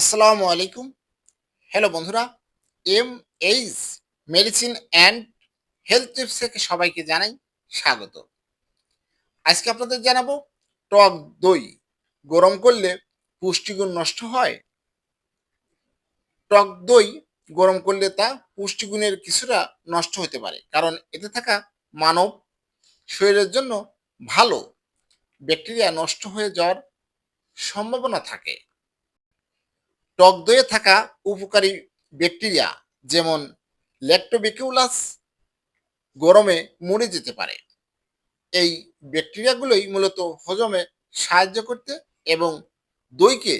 আসসালামু আলাইকুম। হ্যালো বন্ধুরা M H medicine and health tips থেকে সবাইকে জানাই স্বাগত। আজকে আপনাদের জানাব, টক দই গরম করলে পুষ্টিগুণ নষ্ট হয়? টক দই গরম করলে তা পুষ্টিগুণের কিছুটা নষ্ট হতে পারে, কারণ এতে থাকা মানব শরীরের জন্য ভালো। ব্যাকটেরিয়া নষ্ট হয়ে যাওয়ার সম্ভাবনা থাকে। টক দইয়ে থাকা উপকারী ব্যাকটেরিয়া, যেমন ল্যাক্টোবিকিউলাস গরমে মরে যেতে পারে। এই ব্যাকটেরিয়াগুলোই মূলত হজমে সাহায্য করতে এবং দইকে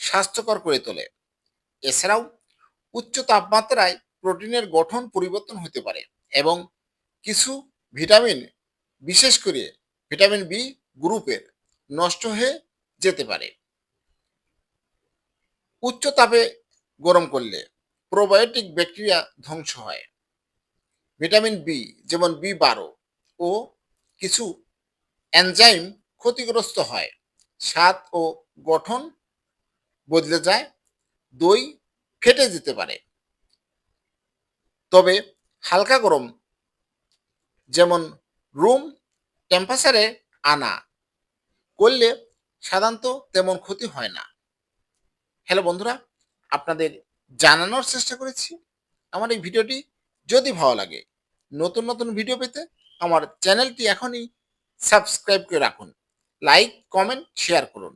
স্বাস্থ্যকর করে তোলে। এছাড়াও উচ্চ তাপমাত্রায় প্রোটিনের গঠন পরিবর্তন হতে পারে এবং কিছু ভিটামিন, বিশেষ করে ভিটামিন বি গ্রুপের, নষ্ট হয়ে যেতে পারে। উচ্চ তাপে গরম করলে প্রোবায়োটিক ব্যাকটেরিয়া ধ্বংস হয়। ভিটামিন বি যেমন বি বারো ও কিছু এনজাইম ক্ষতিগ্রস্ত হয়। স্বাদ ও গঠন বদলে যায়, দই ফেটে যেতে পারে। তবে হালকা গরম, যেমন রুম টেম্পারেচারে আনা, করলে সাধারণত তেমন ক্ষতি হয় না। হ্যালো বন্ধুরা, আপনাদের জানানোর চেষ্টা করেছি আমার এই ভিডিওটি যদি ভালো লাগে। নতুন নতুন ভিডিও পেতে আমার চ্যানেলটি এখনই সাবস্ক্রাইব করে রাখুন। লাইক, কমেন্ট, শেয়ার করুন।